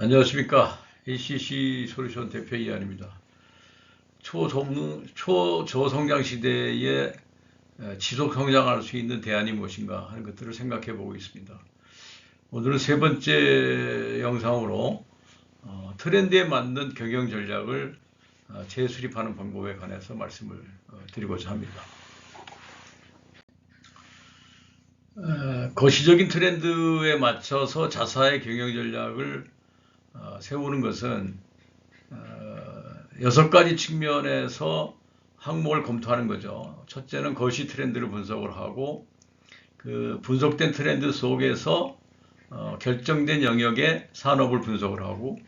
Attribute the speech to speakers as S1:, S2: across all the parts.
S1: 안녕하십니까. ACC 솔루션 대표 이한입니다. 초성, 초저성장 시대에 지속 성장할 수 있는 대안이 무엇인가 하는 것들을 생각해 보고 있습니다. 오늘은 세 번째 영상으로 어, 트렌드에 맞는 경영 전략을 어, 재수립하는 방법에 관해서 말씀을 어, 드리고자 합니다. 어, 거시적인 트렌드에 맞춰서 자사의 경영 전략을 어, 세우는 것은 어, 여섯 가지 측면에서 항목을 검토하는 거죠. 첫째는 거시 트렌드를 분석을 하고 그 분석된 트렌드 속에서 어, 결정된 영역의 산업을 분석을 하고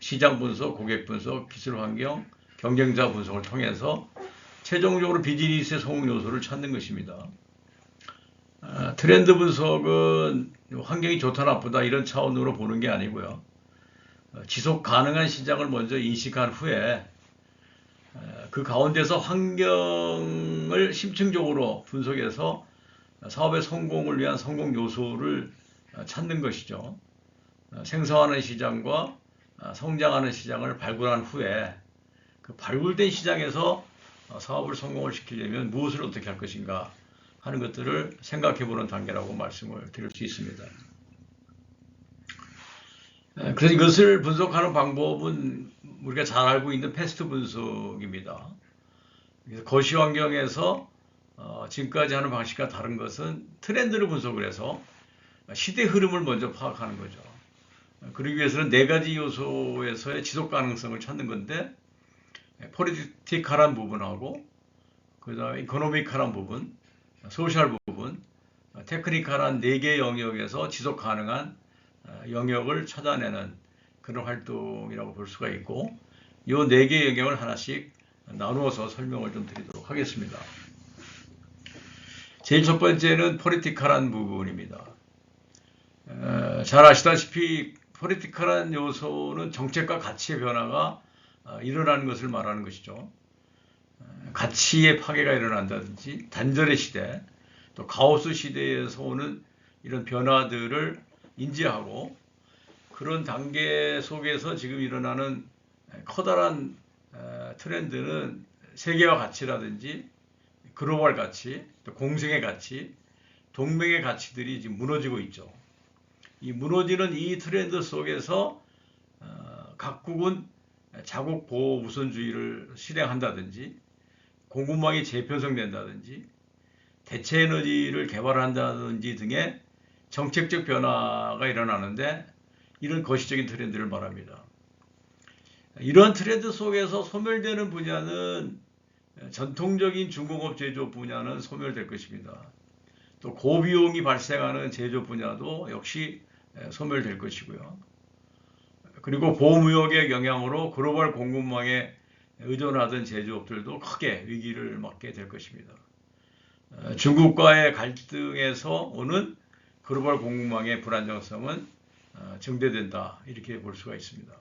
S1: 시장 분석, 고객 분석, 기술 환경, 경쟁자 분석을 통해서 최종적으로 비즈니스의 성공 요소를 찾는 것입니다. 아, 트렌드 분석은 환경이 좋다 나쁘다 이런 차원으로 보는 게 아니고요. 어, 지속 가능한 시장을 먼저 인식한 후에 어, 그 가운데서 환경을 심층적으로 분석해서 사업의 성공을 위한 성공 요소를 어, 찾는 것이죠. 생성하는 시장과 성장하는 시장을 발굴한 후에 그 발굴된 시장에서 사업을 성공을 시키려면 무엇을 어떻게 할 것인가 하는 것들을 생각해 보는 단계라고 말씀을 드릴 수 있습니다. 예, 그래서 이것을 분석하는 방법은 우리가 잘 알고 있는 패스트 분석입니다. 그래서 거시 환경에서 어, 지금까지 하는 방식과 다른 것은 트렌드를 분석을 해서 시대 흐름을 먼저 파악하는 거죠. 그러기 위해서는 네 가지 요소에서의 지속 가능성을 찾는 건데 포리티컬한 부분하고 그다음에 이코노미컬한 부분, 소셜 부분, 테크니컬한 네 개 영역에서 지속 가능한 어, 영역을 찾아내는 그런 활동이라고 볼 수가 있고 이 네개 영역을 하나씩 나누어서 설명을 좀 드리도록 하겠습니다. 제일 첫 번째는 포리티컬한 부분입니다. 어, 잘 아시다시피 포리티컬한 요소는 정책과 가치의 변화가 어, 일어나는 것을 말하는 것이죠. 가치의 파괴가 일어난다든지 단절의 시대, 또 가오스 시대에서 오는 이런 변화들을 인지하고 그런 단계 속에서 지금 일어나는 커다란 트렌드는 세계화 가치라든지 글로벌 가치, 또 공생의 가치, 동맹의 가치들이 지금 무너지고 있죠. 이 무너지는 이 트렌드 속에서 어, 각국은 자국 보호 우선주의를 실행한다든지 공급망이 재편성된다든지 대체 에너지를 개발한다든지 등의 정책적 변화가 일어나는데 이런 거시적인 트렌드를 말합니다. 이러한 트렌드 속에서 소멸되는 분야는 전통적인 중공업 제조 분야는 소멸될 것입니다. 또 고비용이 발생하는 제조 분야도 역시 소멸될 것이고요. 그리고 보무역의 영향으로 글로벌 공급망에 의존하던 제조업들도 크게 위기를 맞게 될 것입니다. 중국과의 갈등에서 오는 글로벌 공급망의 불안정성은 어, 증대된다 이렇게 볼 수가 있습니다.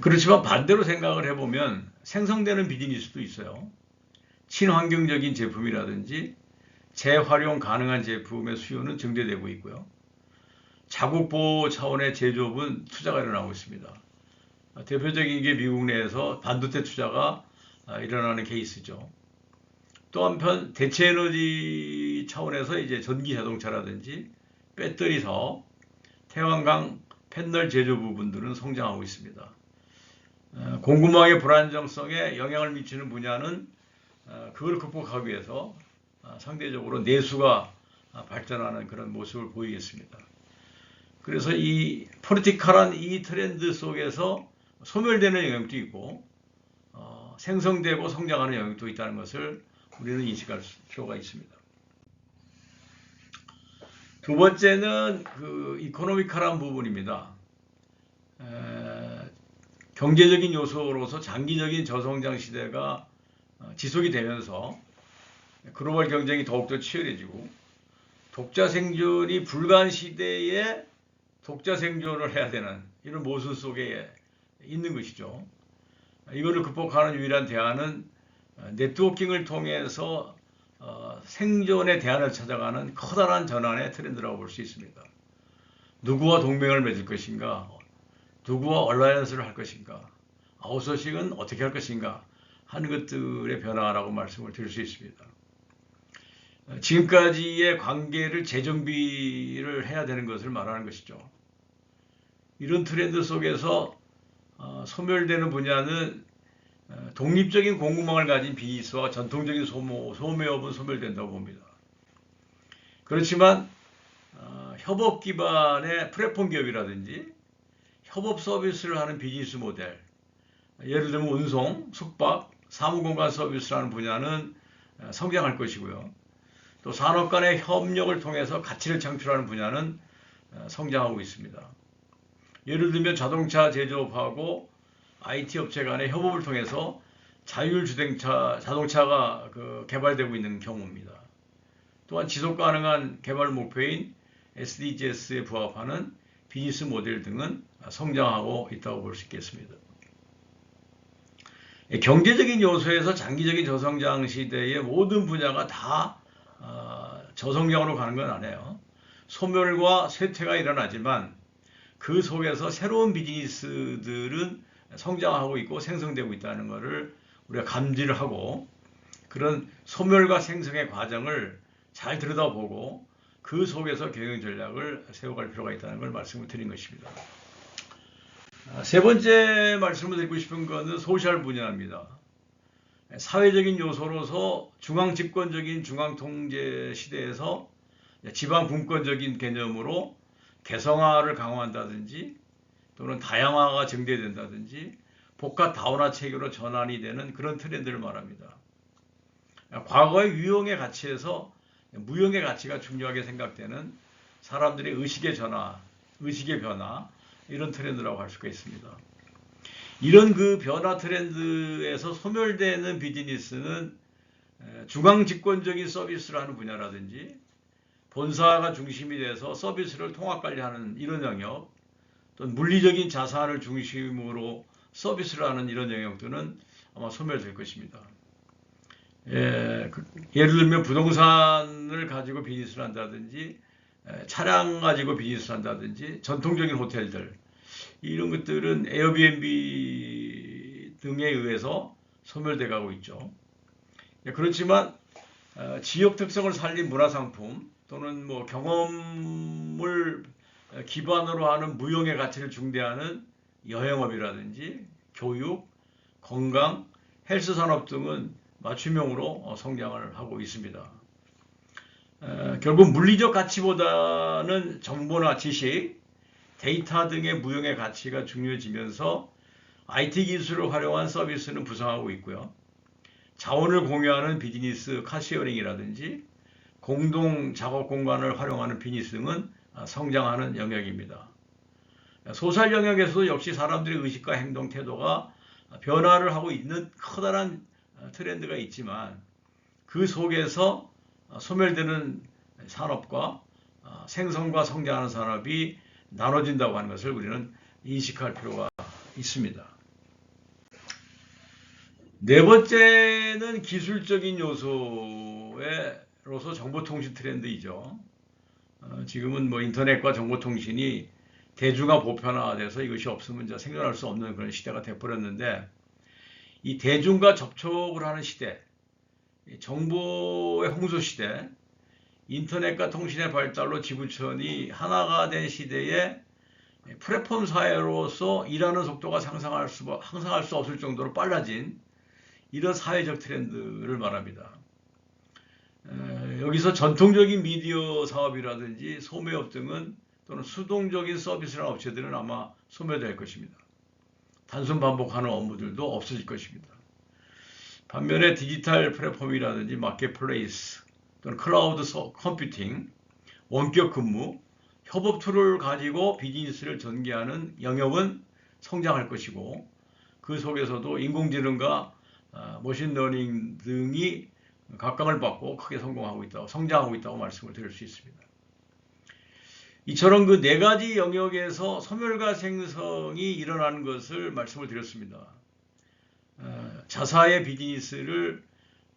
S1: 그렇지만 반대로 생각을 해보면 생성되는 비즈니스도 있어요. 친환경적인 제품이라든지 재활용 가능한 제품의 수요는 증대되고 있고요. 자국 보호 차원의 제조업은 투자가 일어나고 있습니다. 대표적인 게 미국 내에서 반도체 투자가 아, 일어나는 케이스죠. 또 한편 대체 에너지 차원에서 이제 전기 자동차라든지 배터리 사업, 태양광 패널 제조 부분들은 성장하고 있습니다. 어, 공급망의 불안정성에 영향을 미치는 분야는 어, 그걸 극복하기 위해서 어, 상대적으로 내수가 발전하는 그런 모습을 보이겠습니다. 그래서 이 포리티컬한 이 트렌드 속에서 소멸되는 영역도 있고 생성되고 성장하는 영역도 있다는 것을 우리는 인식할 필요가 있습니다. 두 번째는 그 이코노미컬한 부분입니다. 에, 경제적인 요소로서 장기적인 저성장 시대가 어, 지속이 되면서 글로벌 경쟁이 더욱더 치열해지고 독자 생존이 불가한 시대에 독자 생존을 해야 되는 이런 모순 속에 있는 것이죠. 이거를 극복하는 유일한 대안은 어, 네트워킹을 통해서 어, 생존의 대안을 찾아가는 커다란 전환의 트렌드라고 볼 수 있습니다. 누구와 동맹을 맺을 것인가, 누구와 얼라이언스를 할 것인가, 아웃소싱은 어떻게 할 것인가 하는 것들의 변화라고 말씀을 드릴 수 있습니다. 어, 지금까지의 관계를 재정비를 해야 되는 것을 말하는 것이죠. 이런 트렌드 속에서 어, 소멸되는 분야는 어, 독립적인 공급망을 가진 비즈니스와 전통적인 소모, 소매업은 소멸된다고 봅니다. 그렇지만 어, 협업 기반의 플랫폼 기업이라든지 협업 서비스를 하는 비즈니스 모델, 예를 들면 운송, 숙박, 사무공간 서비스라는 분야는 어, 성장할 것이고요. 또 산업 간의 협력을 통해서 가치를 창출하는 분야는 어, 성장하고 있습니다. 예를 들면 자동차 제조업하고 IT 업체 간의 협업을 통해서 자율 주행차 자동차가 그 개발되고 있는 경우입니다. 또한 지속 가능한 개발 목표인 SDGs에 부합하는 비즈니스 모델 등은 성장하고 있다고 볼 수 있겠습니다. 경제적인 요소에서 장기적인 저성장 시대의 모든 분야가 다 어, 저성장으로 가는 건 아니에요. 소멸과 쇠퇴가 일어나지만 그 속에서 새로운 비즈니스들은 성장하고 있고 생성되고 있다는 것을 우리가 감지를 하고 그런 소멸과 생성의 과정을 잘 들여다보고 그 속에서 경영 전략을 세워갈 필요가 있다는 걸 말씀을 드린 것입니다. 아, 세 번째 말씀을 드리고 싶은 것은 소셜 분야입니다. 사회적인 요소로서 중앙 집권적인 중앙 통제 시대에서 지방 분권적인 개념으로 개성화를 강화한다든지 또는 다양화가 증대된다든지 복합 다원화 체계로 전환이 되는 그런 트렌드를 말합니다. 과거의 유형의 가치에서 무형의 가치가 중요하게 생각되는 사람들의 의식의 전화, 의식의 변화 이런 트렌드라고 할 수가 있습니다. 이런 그 변화 트렌드에서 소멸되는 비즈니스는 중앙 집권적인 서비스를 하는 분야라든지 본사가 중심이 돼서 서비스를 통합 관리하는 이런 영역, 또 물리적인 자산을 중심으로 서비스를 하는 이런 영역들은 아마 소멸될 것입니다. 예, 그, 예를 들면 부동산을 가지고 비즈니스를 한다든지 에, 차량 가지고 비즈니스를 한다든지 전통적인 호텔들 이런 것들은 에어비앤비 등에 의해서 소멸돼 가고 있죠. 예, 그렇지만 어, 지역 특성을 살린 문화상품 또는 뭐 경험을 기반으로 하는 무형의 가치를 중대하는 여행업이라든지 교육, 건강, 헬스 산업 등은 맞춤형으로 어, 성장을 하고 있습니다. 결국 물리적 가치보다는 정보나 지식, 데이터 등의 무형의 가치가 중요해지면서 IT 기술을 활용한 서비스는 부상하고 있고요. 자원을 공유하는 비즈니스 카시어링이라든지 공동 작업 공간을 활용하는 비즈니스 등은 아, 성장하는 영역입니다. 소셜 영역에서도 역시 사람들의 의식과 행동 태도가 변화를 하고 있는 커다란 트렌드가 있지만 그 속에서 소멸되는 산업과 생성과 성장하는 산업이 나눠진다고 하는 것을 우리는 인식할 필요가 있습니다. 네 번째는 기술적인 요소로서 정보통신 트렌드이죠. 어, 지금은 뭐 인터넷과 정보통신이 대중화 보편화돼서 이것이 없으면 이제 생존할 수 없는 그런 시대가 돼버렸는데 이 대중과 접촉을 하는 시대, 정보의 홍수 시대, 인터넷과 통신의 발달로 지구촌이 하나가 된 시대에 플랫폼 사회로서 일하는 속도가 상상할 수, 상상할 수 없을 정도로 빨라진 이런 사회적 트렌드를 말합니다. 여기서 전통적인 미디어 사업이라든지 소매업 등은 또는 수동적인 서비스나 업체들은 아마 소멸될 것입니다. 단순 반복하는 업무들도 없어질 것입니다. 반면에 디지털 플랫폼이라든지 마켓플레이스 또는 클라우드 컴퓨팅, 원격 근무, 협업 툴을 가지고 비즈니스를 전개하는 영역은 성장할 것이고 그 속에서도 인공지능과 아, 머신러닝 등이 각광을 받고 크게 성공하고 있다고 성장하고 있다고 말씀을 드릴 수 있습니다. 이처럼 그 네 가지 영역에서 소멸과 생성이 일어나는 것을 말씀을 드렸습니다. 어, 자사의 비즈니스를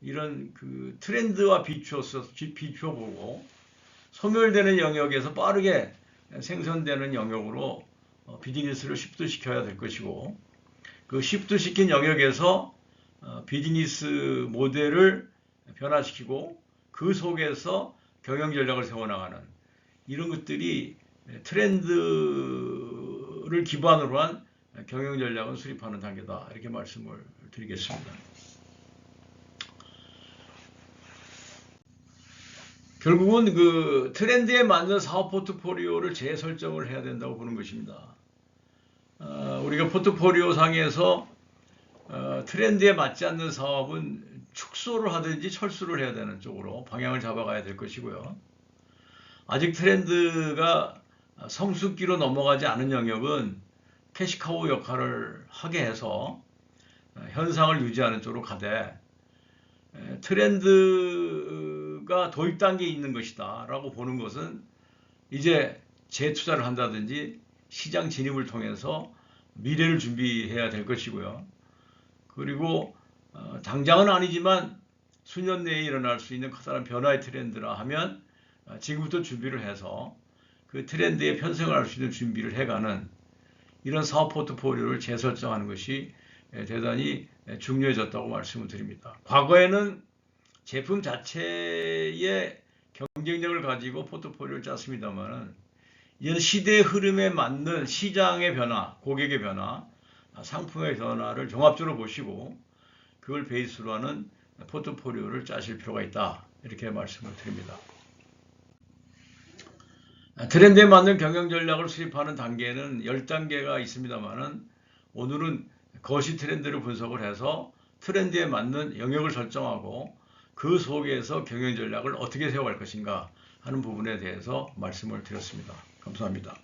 S1: 이런 그 트렌드와 비추어서 비추어 보고 소멸되는 영역에서 빠르게 생성되는 영역으로 어, 비즈니스를 쉽도시켜야 될 것이고 그 쉽도시킨 영역에서 어, 비즈니스 모델을 변화시키고 그 속에서 경영 전략을 세워나가는 이런 것들이 트렌드를 기반으로 한 경영 전략을 수립하는 단계다 이렇게 말씀을 드리겠습니다. 결국은 그 트렌드에 맞는 사업 포트폴리오를 재설정을 해야 된다고 보는 것입니다. 어, 우리가 포트폴리오 상에서 어, 트렌드에 맞지 않는 사업은 축소를 하든지 철수를 해야 되는 쪽으로 방향을 잡아가야 될 것이고요. 아직 트렌드가 성숙기로 넘어가지 않은 영역은 캐시카우 역할을 하게 해서 어, 현상을 유지하는 쪽으로 가되 에, 트렌드가 도입 단계에 있는 것이다 라고 보는 것은 이제 재투자를 한다든지 시장 진입을 통해서 미래를 준비해야 될 것이고요. 그리고 어, 당장은 아니지만 수년 내에 일어날 수 있는 커다란 변화의 트렌드라 하면 어, 지금부터 준비를 해서 그 트렌드에 편승할 수 있는 준비를 해가는 이런 사업 포트폴리오를 재설정하는 것이 에, 대단히 에, 중요해졌다고 말씀을 드립니다. 과거에는 제품 자체의 경쟁력을 가지고 포트폴리오를 짰습니다만은 이제 시대의 흐름에 맞는 시장의 변화, 고객의 변화, 상품의 변화를 종합적으로 보시고 그걸 베이스로 하는 포트폴리오를 짜실 필요가 있다. 이렇게 말씀을 드립니다. 트렌드에 맞는 경영 전략을 수립하는 단계는 10단계가 있습니다만은 오늘은 거시 트렌드를 분석을 해서 트렌드에 맞는 영역을 설정하고 그 속에서 경영 전략을 어떻게 세워갈 것인가 하는 부분에 대해서 말씀을 드렸습니다. 감사합니다.